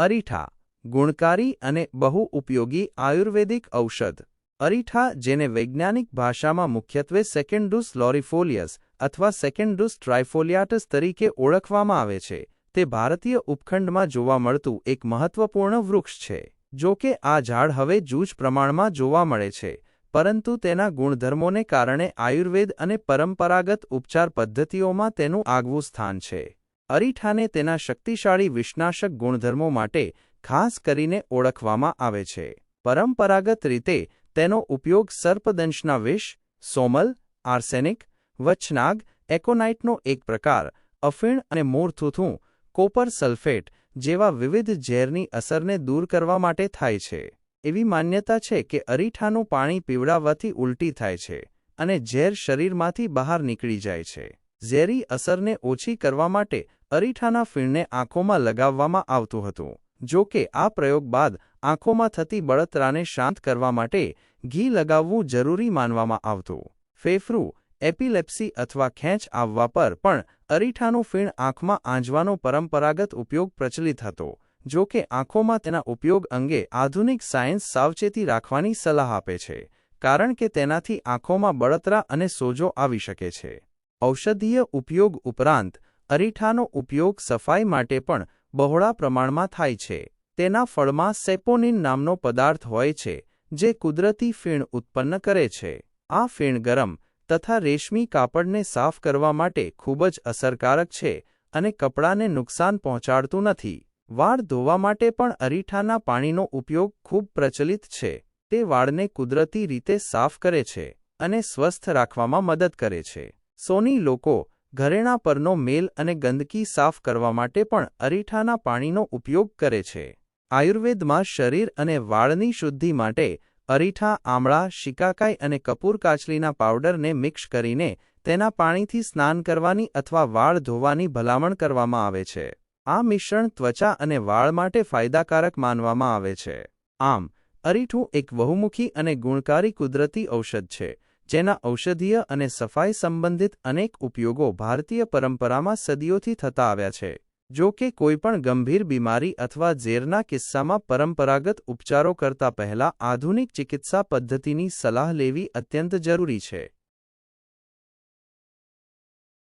અરીઠા, ગુણકારી અને બહુ ઉપયોગી આયુર્વેદિક ઔષધ. અરીઠા, જેને વૈજ્ઞાનિક ભાષામાં મુખ્યત્વે સેકન્ડુસ લોરીફોલિયસ અથવા સેકન્ડુસ ટ્રાઇફોલિયાટસ તરીકે ઓળખવામાં આવે છે, તે ભારતીય ઉપખંડમાં જોવા મળતું એક મહત્વપૂર્ણ વૃક્ષ છે. જો કે, આ ઝાડ હવે જૂજ પ્રમાણમાં જોવા મળે છે, પરંતુ તેના ગુણધર્મોને કારણે આયુર્વેદ અને પરંપરાગત ઉપચાર પદ્ધતિઓમાં તેનું આગવું સ્થાન છે. અરીઠાને તેના શક્તિશાળી વિષનાશક ગુણધર્મો માટે ખાસ કરીને ઓળખવામાં આવે છે. પરંપરાગત રીતે, તેનો ઉપયોગ સર્પદંશના વિષ, સોમલ, આર્સેનિક, વચ્છનાગ, એકોનાઇટનો એક પ્રકાર, અફીણ અને મૂળથૂથું કોપર સલ્ફેટ જેવા વિવિધ ઝેરની અસરને દૂર કરવા માટે થાય છે. એવી માન્યતા છે કે અરીઠાનું પાણી પીવડાવવાથી ઉલટી થાય છે અને ઝેર શરીરમાંથી બહાર નીકળી જાય છે. ઝેરી અસરને ઓછી કરવા માટે અરીઠાના ફીણને આંખોમાં લગાવવામાં આવતું હતું, જો કે આ પ્રયોગ બાદ આંખોમાં થતી બળતરાને શાંત કરવા માટે ઘી લગાવવું જરૂરી માનવામાં આવતું. ફેફરું, એપિલેપ્સી અથવા ખેંચ આવવા પર પણ અરીઠાનું ફીણ આંખમાં આંજવાનો પરંપરાગત ઉપયોગ પ્રચલિત હતો, જો કે આંખોમાં તેના ઉપયોગ અંગે આધુનિક સાયન્સ સાવચેતી રાખવાની સલાહ આપે છે, કારણ કે તેનાથી આંખોમાં બળતરા અને સોજો આવી શકે છે. ઔષધીય ઉપયોગ ઉપરાંત અરીઠાનો ઉપયોગ સફાઈ માટે પણ બહોળા પ્રમાણમાં થાય છે. તેના ફળમાં સેપોનિન નામનો પદાર્થ હોય છે, જે કુદરતી ફીણ ઉત્પન્ન કરે છે. આ ફીણ ગરમ તથા રેશમી કાપડને સાફ કરવા માટે ખૂબ જ અસરકારક છે અને કપડાને નુકસાન પહોંચાડતું નથી. વાળ ધોવા માટે પણ અરીઠાના પાણીનો ઉપયોગ ખૂબ પ્રચલિત છે. તે વાળને કુદરતી રીતે સાફ કરે છે અને સ્વસ્થ રાખવામાં મદદ કરે છે. સોની લોકો ઘરેણાં પરનો મેલ અને ગંદકી સાફ કરવા માટે પણ અરીઠાના પાણીનો ઉપયોગ કરે છે. આયુર્વેદમાં શરીર અને વાળની શુદ્ધિ માટે અરીઠા, આમળા, શિકાકાઈ અને કપૂર કાચલીના પાવડરને મિક્સ કરીને તેના પાણીથી સ્નાન કરવાની અથવા વાળ ધોવાની ભલામણ કરવામાં આવે છે. આ મિશ્રણ ત્વચા અને વાળ માટે ફાયદાકારક માનવામાં આવે છે. આમ, અરીઠું એક બહુમુખી અને ગુણકારી કુદરતી ઔષધ છે. જેના ઔષધીય અને સફાઈ સંબંધિત અનેક ઉપયોગો ભારતીય પરંપરામાં સદીઓથી થતા આવ્યા છે. જો કે કોઈપણ ગંભીર બીમારી અથવા ઝેરના કિસ્સામાં પરંપરાગત ઉપચારો કરતા પહેલા આધુનિક ચિકિત્સા પદ્ધતિની સલાહ લેવી અત્યંત જરૂરી છે.